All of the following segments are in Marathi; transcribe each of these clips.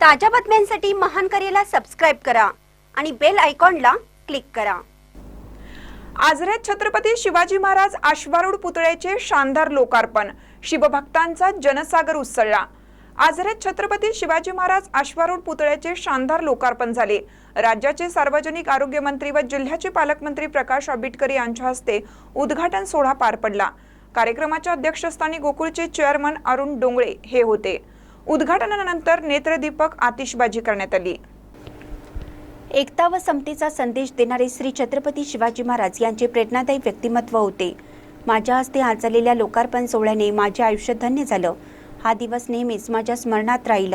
ताज्या बातम्यांसाठी महान करेला सबस्क्राईब करा आणि बेल आयकॉनला क्लिक करा. आजरेत छत्रपती शिवाजी महाराज आश्वारूढ पुतळ्याचे शानदार लोकार्पण. शिवभक्तांचा जनसागर उसळला. आजरेत छत्रपती शिवाजी महाराज आश्वारूढ पुतळ्याचे शानदार लोकार्पण झाले. राज्याचे सार्वजनिक आरोग्य मंत्री व जिल्ह्याचे पालकमंत्री प्रकाश आंबेडकर यांच्या हस्ते उद्घाटन सोहळा पार पडला. कार्यक्रमाच्या अध्यक्षस्थानी गोकुळचे चेअरमन अरुण डोंगळे हे होते. उद्घाटनानंतर नेत्रदीपक आतिषबाजी करण्यात आली. एकता व समतेचा संदेश देणारे श्री छत्रपती शिवाजी महाराज यांचे प्रेरणादायी व्यक्तिमत्व होते. माझ्या हस्ते आज झालेल्या लोकार्पण सोहळ्याने माझे आयुष्य धन्य झालं. हा दिवस नेहमीच माझ्या स्मरणात राहील.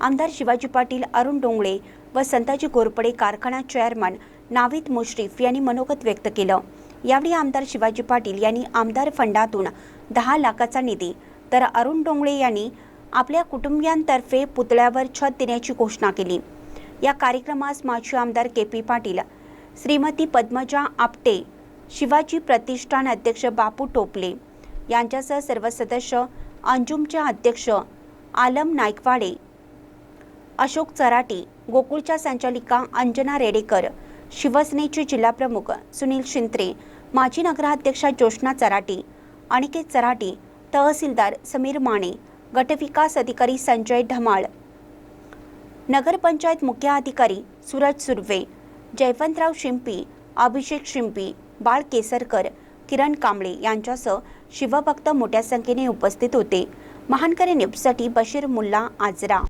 आमदार शिवाजी पाटील अरुण डोंगळे व संताजी घोरपडे कारखाना चेअरमन नाविद मुश्रीफ यांनी मनोगत व्यक्त केलं. यावेळी आमदार शिवाजी पाटील यांनी आमदार फंडातून दहा लाखाचा निधी तर अरुण डोंगळे यांनी आपल्या कुटुंबियांतर्फे पुतळ्यावर छत देण्याची घोषणा केली. या कार्यक्रमास माजी आमदार के पी पाटील श्रीमती पद्मजा आपटे शिवाजी प्रतिष्ठान अध्यक्ष बापू टोपले यांच्यासह सर्व सदस्य अंजुमचे अध्यक्ष आलम नायकवाडे अशोक चराटे गोकुळच्या संचालिका अंजना रेडेकर शिवसेनेचे जिल्हाप्रमुख सुनील शिंत्रे माजी नगराध्यक्षा जोशना चराटे अनिकेत चराटे तहसीलदार समीर माने गटविकास अधिकारी संजय ढमाळ. नगरपंचायत मुख्य अधिकारी सूरज सुर्वे जयवंतराव शिंपी अभिषेक शिंपी बाळ केसरकर किरण कांबळे यांच्यासह शिवभक्त मोठ्या संख्येने उपस्थित होते. महानकरी न्यूजसाठी बशीर मुल्ला आजरा.